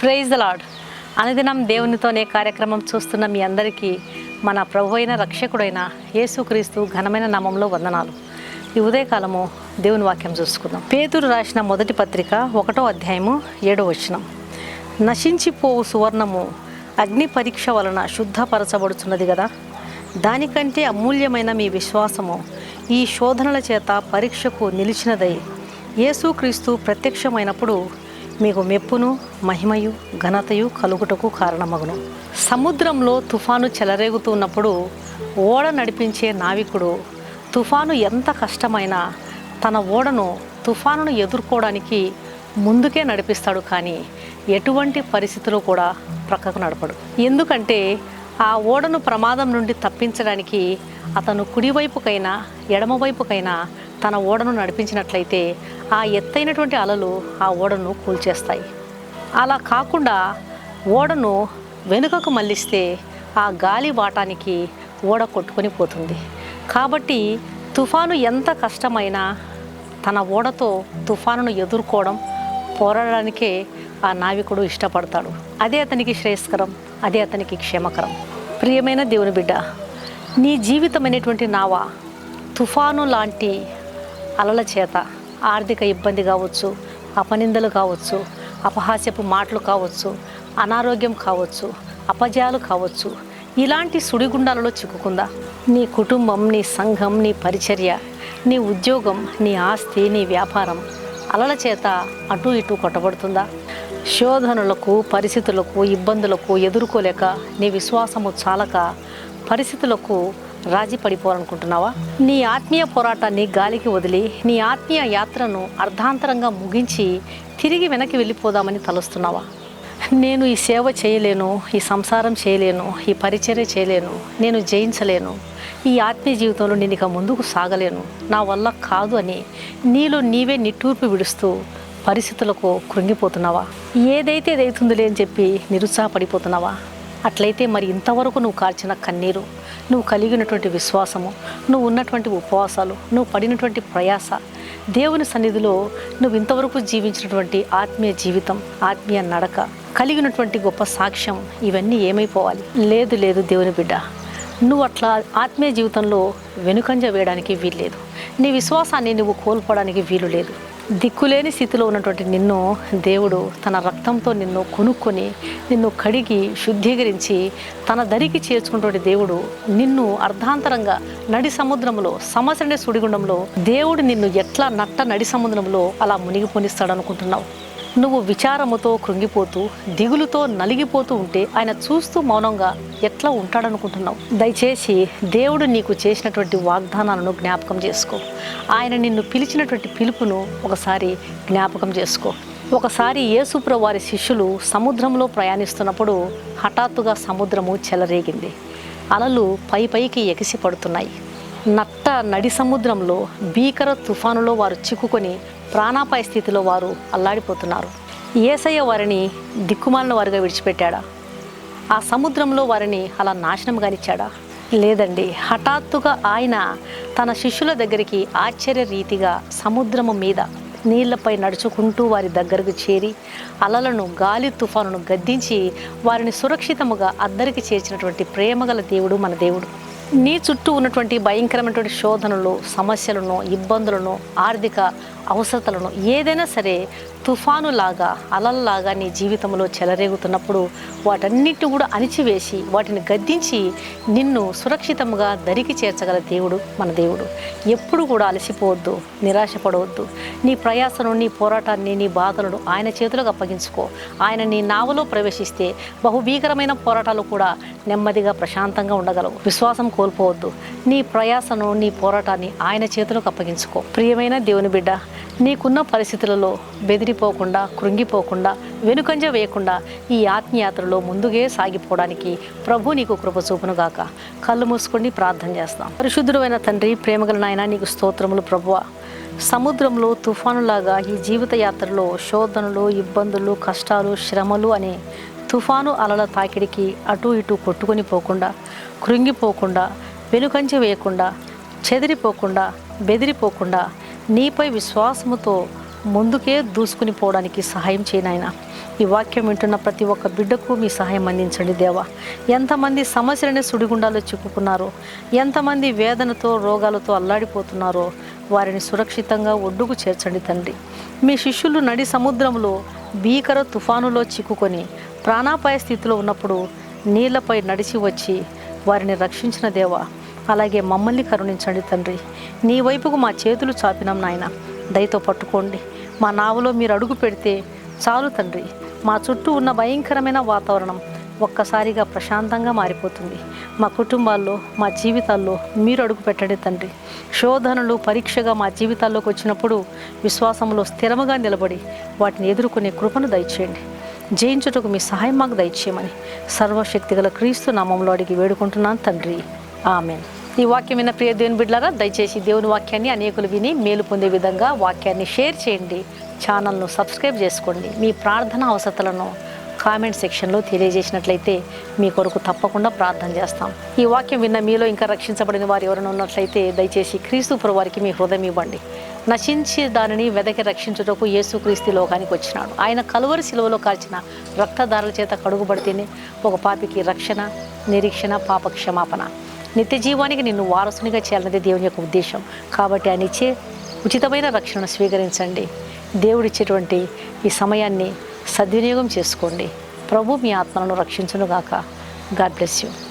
Praise lord అనుదినం దేవునితోనే కార్యక్రమం చూస్తున్న మీ అందరికీ మన ప్రభు అయిన రక్షకుడైన యేసుక్రీస్తు ఘనమైన నామంలో వందనాలు. ఈ ఉదయకాలము దేవుని వాక్యం చూసుకుందాం. పేతురు రాసిన మొదటి పత్రిక ఒకటో అధ్యాయము ఏడో వచనం. నశించిపోవు సువర్ణము అగ్ని పరీక్ష వలన శుద్ధపరచబడుతున్నది కదా దానికంటే అమూల్యమైన మీ విశ్వాసము ఈ శోధనల చేత పరీక్షకు నిలిచినదై యేసుక్రీస్తు ప్రత్యక్షమైనప్పుడు మీకు మెప్పును మహిమయు ఘనతయు కలుగుటకు కారణమగును. సముద్రంలో తుఫాను చెలరేగుతున్నప్పుడు ఓడ నడిపించే నావికుడు తుఫాను ఎంత కష్టమైనా తన ఓడను తుఫానును ఎదుర్కోవడానికి ముందుకే నడిపిస్తాడు కానీ ఎటువంటి పరిస్థితిలో కూడా ప్రక్కకు నడపడు. ఎందుకంటే ఆ ఓడను ప్రమాదం నుండి తప్పించడానికి అతను కుడివైపుకైనా ఎడమవైపుకైనా తన ఓడను నడిపించినట్లయితే ఆ ఎత్తైనటువంటి అలలు ఆ ఓడను కూల్చేస్తాయి. అలా కాకుండా ఓడను వెనుకకు మళ్ళిస్తే ఆ గాలి వాటానికి ఓడ కొట్టుకొని పోతుంది. కాబట్టి తుఫాను ఎంత కష్టమైనా తన ఓడతో తుఫానును ఎదుర్కోవడం పోరాడడానికే ఆ నావికుడు ఇష్టపడతాడు. అదే అతనికి శ్రేయస్కరం అదే అతనికి క్షేమకరం. ప్రియమైన దేవుని బిడ్డ నీ జీవితం అనేటువంటి నావ తుఫాను లాంటి అలల చేత ఆర్థిక ఇబ్బంది కావచ్చు అపనిందలు కావచ్చు అపహాస్యపు మాటలు కావచ్చు అనారోగ్యం కావచ్చు అపజయాలు కావచ్చు ఇలాంటి సుడిగుండాలలో చిక్కుకుందా? నీ కుటుంబం నీ సంఘం నీ పరిచర్య నీ ఉద్యోగం నీ ఆస్తి నీ వ్యాపారం అలల చేత అటు ఇటు కొట్టబడుతుందా? శోధనలకు పరిస్థితులకు ఇబ్బందులకు ఎదుర్కోలేక నీ విశ్వాసము చాలక పరిస్థితులకు రాజీ పడిపోవాలనుకుంటున్నావా? నీ ఆత్మీయ పోరాటాన్ని గాలికి వదిలి నీ ఆత్మీయ యాత్రను అర్ధాంతరంగా ముగించి తిరిగి వెనక్కి వెళ్ళిపోదామని తలుస్తున్నావా? నేను ఈ సేవ చేయలేను ఈ సంసారం చేయలేను ఈ పరిచర్య చేయలేను నేను జయించలేను. ఈ ఆత్మీయ జీవితంలో నేను ఇక ముందుకు సాగలేను. నా వల్ల కాదు అని నీలో నీవే నిట్టూర్పు విడుస్తూ పరిస్థితులకు కృంగిపోతున్నావా? ఏదైతే అవుతుందిలే అని చెప్పి నిరుత్సాహపడిపోతున్నావా? అట్లయితే మరి ఇంతవరకు నువ్వు కార్చిన కన్నీరు నువ్వు కలిగినటువంటి విశ్వాసము నువ్వు ఉన్నటువంటి ఉపవాసాలు నువ్వు పడినటువంటి ప్రయాస దేవుని సన్నిధిలో నువ్వు ఇంతవరకు జీవించినటువంటి ఆత్మీయ జీవితం ఆత్మీయ నడక కలిగినటువంటి గొప్ప సాక్ష్యం ఇవన్నీ ఏమైపోవాలి? లేదు లేదు దేవుని బిడ్డ. నువ్వు అట్లా ఆత్మీయ జీవితంలో వెనుకంజ వేయడానికి వీల్లేదు. నీ విశ్వాసాన్ని నువ్వు కోల్పోవడానికి వీలు లేదు. దిక్కులేని స్థితిలో ఉన్నటువంటి నిన్ను దేవుడు తన రక్తంతో నిన్ను కొనుక్కొని నిన్ను కడిగి శుద్ధీకరించి తన దరికి చేర్చుకున్నటువంటి దేవుడు నిన్ను అర్ధాంతరంగా నడి సముద్రంలో సమసండే సుడిగుండంలో దేవుడు నిన్ను ఎట్లా నట్ట నడి సముద్రంలో అలా మునిగిపోనిస్తాడు అనుకుంటున్నావు నువ్వు విచారముతో కృంగిపోతూ దిగులుతో నలిగిపోతూ ఉంటే ఆయన చూస్తూ మౌనంగా ఎట్లా ఉంటాడనుకుంటున్నావు? దయచేసి దేవుడు నీకు చేసినటువంటి వాగ్దానాలను జ్ఞాపకం చేసుకో. ఆయన నిన్ను పిలిచినటువంటి పిలుపును ఒకసారి జ్ఞాపకం చేసుకో. ఒకసారి యేసుప్ర వారి శిష్యులు సముద్రంలో ప్రయాణిస్తున్నప్పుడు హఠాత్తుగా సముద్రము చెలరేగింది. అలలు పై పైకి ఎగిసి పడుతున్నాయి నట్ట నడి సముద్రంలో భీకర తుఫానులో వారు చిక్కుకొని ప్రాణాపాయ స్థితిలో వారు అల్లాడిపోతున్నారు. ఏసయ్య వారిని దిక్కుమాలిన వారిగా విడిచిపెట్టాడా? ఆ సముద్రంలో వారిని అలా నాశనం గానిచ్చాడా? లేదండి హఠాత్తుగా ఆయన తన శిష్యుల దగ్గరికి ఆశ్చర్య రీతిగా సముద్రము మీద నీళ్ళపై నడుచుకుంటూ వారి దగ్గరకు చేరి అలలను గాలి తుఫానును గద్దించి వారిని సురక్షితముగా అద్దరికి చేర్చినటువంటి ప్రేమగల దేవుడు మన దేవుడు. నీ చుట్టూ ఉన్నటువంటి భయంకరమైనటువంటి శోధనలు సమస్యలను ఇబ్బందులను ఆర్థిక అవసరతలను ఏదైనా సరే తుఫానులాగా అలల్లాగా నీ జీవితంలో చెలరేగుతున్నప్పుడు వాటన్నిటిని కూడా అణిచివేసి వాటిని గద్దించి నిన్ను సురక్షితంగా దరికి చేర్చగల దేవుడు మన దేవుడు. ఎప్పుడు కూడా అలసిపోవద్దు నిరాశపడవద్దు. నీ ప్రయాసను నీ పోరాటాన్ని నీ బాధలను ఆయన చేతులకు అప్పగించుకో. ఆయన నీ నావలో ప్రవేశిస్తే బహుభీకరమైన పోరాటాలు కూడా నెమ్మదిగా ప్రశాంతంగా ఉండగలవు. విశ్వాసం కోల్పోవద్దు. నీ ప్రయాసను నీ పోరాటాన్ని ఆయన చేతులకు అప్పగించుకో. ప్రియమైన దేవుని బిడ్డ నీకున్న పరిస్థితులలో బెదిరిపోకుండా కృంగిపోకుండా వెనుకంజ వేయకుండా ఈ ఆత్మయాత్రలో ముందుగే సాగిపోవడానికి ప్రభు నీకు కృప చూపునుగాక కళ్ళు మూసుకొని ప్రార్థన చేస్తాం. పరిశుద్ధుడైన తండ్రి ప్రేమగల నాయన నీకు స్తోత్రములు ప్రభువ. సముద్రంలో తుఫానులాగా ఈ జీవిత యాత్రలో శోధనలు ఇబ్బందులు కష్టాలు శ్రమలు అనే తుఫాను అలల తాకిడికి అటు ఇటు కొట్టుకొని పోకుండా కృంగిపోకుండా వెనుకంజ వేయకుండా చెదిరిపోకుండా బెదిరిపోకుండా నీపై విశ్వాసముతో ముందుకే దూసుకుని పోవడానికి సహాయం చేయనాయన ఈ వాక్యం వింటున్న ప్రతి ఒక్క బిడ్డకు మీ సహాయం అందించండి దేవా. ఎంతమంది సమస్యలని సుడిగుండాలో చిక్కుకున్నారో ఎంతమంది వేదనతో రోగాలతో అల్లాడిపోతున్నారో వారిని సురక్షితంగా ఒడ్డుకు చేర్చండి తండ్రి. మీ శిష్యులు నడి సముద్రంలో భీకర తుఫానులో చిక్కుకొని ప్రాణాపాయ స్థితిలో ఉన్నప్పుడు నీళ్ళపై నడిచి వచ్చి వారిని రక్షించిన దేవా అలాగే మమ్మల్ని కరుణించండి తండ్రి. నీ వైపుకు మా చేతులు చాపినాం నాయన. దయతో పట్టుకోండి. మా నావలో మీరు అడుగు పెడితే చాలు తండ్రి. మా చుట్టూ ఉన్న భయంకరమైన వాతావరణం ఒక్కసారిగా ప్రశాంతంగా మారిపోతుంది. మా కుటుంబాల్లో మా జీవితాల్లో మీరు అడుగు పెట్టండి తండ్రి. శోధనలు పరీక్షగా మా జీవితాల్లోకి వచ్చినప్పుడు విశ్వాసంలో స్థిరముగా నిలబడి వాటిని ఎదుర్కొనే కృపను దయచేయండి. జయించుటకు మీ సహాయం మాకు దయచేయమని సర్వశక్తిగల క్రీస్తు నామంలో అడిగి వేడుకుంటున్నాను తండ్రి. ఆమెన్. ఈ వాక్యం విన్న ప్రియ దేవుని బిడ్డలారా దయచేసి దేవుని వాక్యాన్ని అనేకులు విని మేలు పొందే విధంగా వాక్యాన్ని షేర్ చేయండి. ఛానల్ను సబ్స్క్రైబ్ చేసుకోండి. మీ ప్రార్థన అవసరతలను కామెంట్ సెక్షన్లో తెలియజేసినట్లయితే మీ కొరకు తప్పకుండా ప్రార్థన చేస్తాం. ఈ వాక్యం విన్న మీలో ఇంకా రక్షించబడిన వారు ఎవరైనా ఉన్నట్లయితే దయచేసి క్రీస్తు వారికి మీ హృదయం ఇవ్వండి. నశించి దానిని వెదకి రక్షించుటకు యేసుక్రీస్తు లోకానికి వచ్చినాడు. ఆయన కలువరి శిలువలో కాల్చిన రక్తదారుల చేత కడుగుబడితేనే ఒక పాపికి రక్షణ నిరీక్షణ పాప క్షమాపణ నిత్య జీవానికి నిన్ను వారసునిగా చేయాలన్నది దేవుని యొక్క ఉద్దేశం. కాబట్టి ఆయన ఇచ్చే ఉచితమైన రక్షణను స్వీకరించండి. దేవుడిచ్చేటువంటి ఈ సమయాన్ని సద్వినియోగం చేసుకోండి. ప్రభు మీ ఆత్మలను రక్షించునుగాక. God bless you.